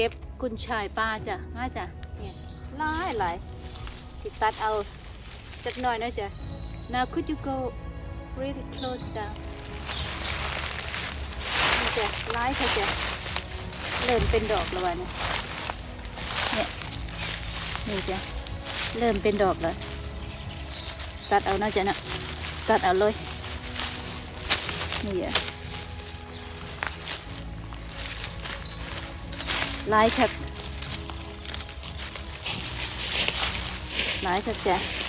ก็บกุนชายป้าจ้ะมาจ้ะเนี่ยหลายหลายสิตัดเอาจักหน่อยนะจ้ะ now could you go really close down นี่จ้ะหลายค่ะจ้ะเริ่มเป็นดอกแล้ววะเนี่ยเนี่ยนี่จ้ะเริ่มเป็นดอกแล้วตัดเอานะจ๊ะนะตัดเอาเลยนี่อะ ลายคบลายครับจ้ะ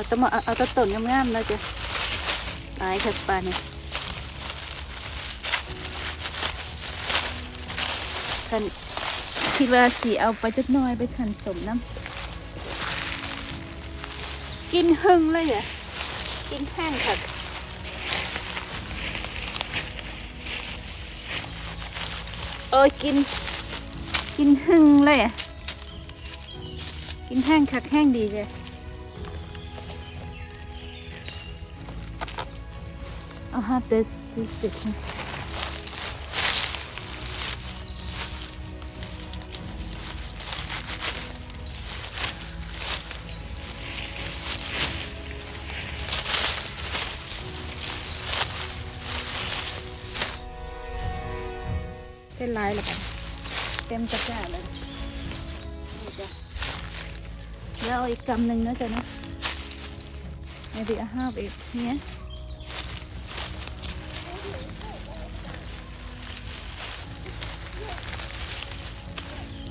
เอาต้นเอาต้นต้นงามๆนะจ๊ะลายครับป้าเนี่ยคันคิดว่าสีเอาไปจักน้อยไปขันสมน้ำกินหึงเลยอะกินแห้งค่ะเออกิน กินหึงเลยอะกินแห้งคักแห้งดีเลย I'll have this this picture. Cái lái là tem tất cả lên Đây kìa. แล้วเอาอีกกำหนึ่งนะจ๊ะนะ maybe I have it here I'll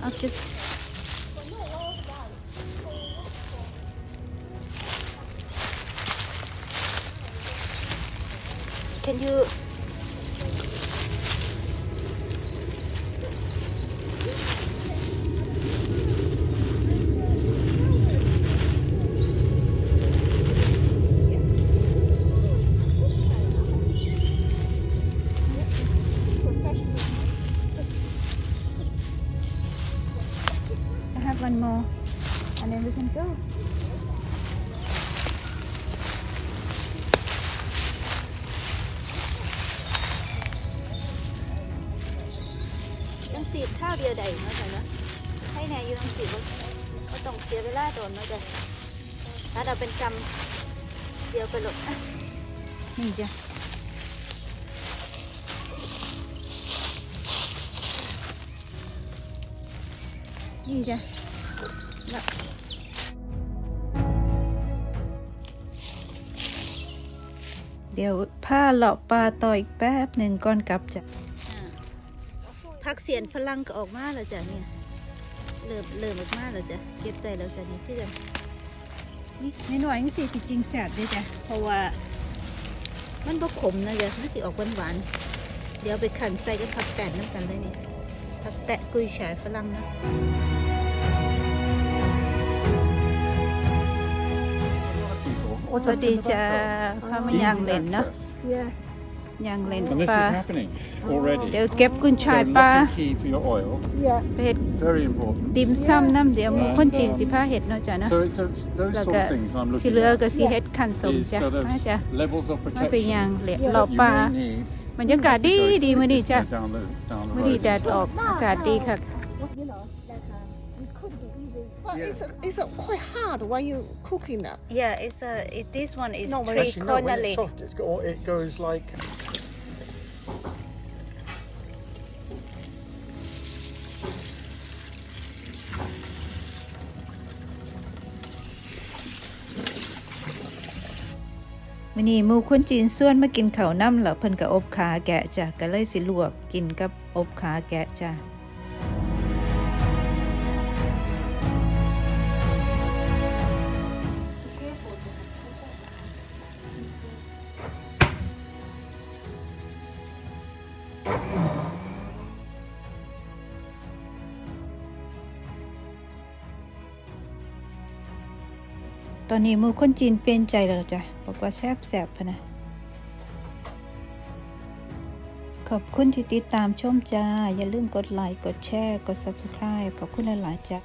just Can you one more and then we can go. Đang xịt thao địa đầy nó rồi đó. Thấy nè, you đang xịt không? Có tổng xịt với lá rồi nó rồi. Đã đầu bên cầm. Điều cái lục. Nhìn chưa? Nhìn chưa? Đó. เดี๋ยวผ้าเลาะปลาต่ออีกแป๊บหนึ่งก่อนกลับจ้ะพักเสียนฝรั่งก็ออกมาแล้วจ้ะเนี่ยเริ่มเริ่มออกมาแล้วจ้ะเก็บได้แล้วจ้ะนี่ที่กันนี่น้อยๆนี่สิจริงๆแสบเลยจ้ะเพราะว่า มันบ่ขมนะจ้ะมันสิออกหวานๆเดี๋ยวไปขันใส่กับผักแปดน้ำกันเลยนี่ ผักแปะกุยฉายฝรั่งนะสวัสดีจ้าพามาย่างเล่นเนาะ Yeah. ย่างเล่น And this ป is ลา happening already. เดี๋ยวเก็บกุนชาย So ปลา lock and key for your oil. Yeah. ไปเห็ด Very important. ดิมซ้ำน้ำเดี๋ยวหมู Yeah. คนจีนสิพาเห็ดเนาะจ้ะเนาะ So it's, it's those แล้ว sort ก็ of things I'm ที่ looking เหลือก็ at สิเฮ็ดขันสม is จ้ะ sort of มาจ้ะ levels of มาไปย่าง protection เหลีย that เลาะ you ปลา may need บรรยากาศดีดีมื้อนี้จ้ะ down the, down the มื้อนี้ road. แดดออกอากาศดีค่ะ You know, like uh, it could be easy, but Yeah. it's it's quite hard while you cooking that. Yeah it's a it, this one is No, when three it's- corner lid soft, it's got, it goes like. มื้อนี้หมู่คนจีนส่วนมากินข้าวน้ำแล้วเพิ่นก็อบขาแกะจ้ะก็เลยสิลวกกินกับอบขาแกะจ้ะตอนนี้หมูคนจีนเปลี่ยนใจแล้วจ้ะ บอกว่าแซบแซบๆพะนะ ขอบคุณที่ติดตามชมจ้า อย่าลืมกดไลค์ กดแชร์ กด Subscribe ขอบคุณหลาย ๆ จ้า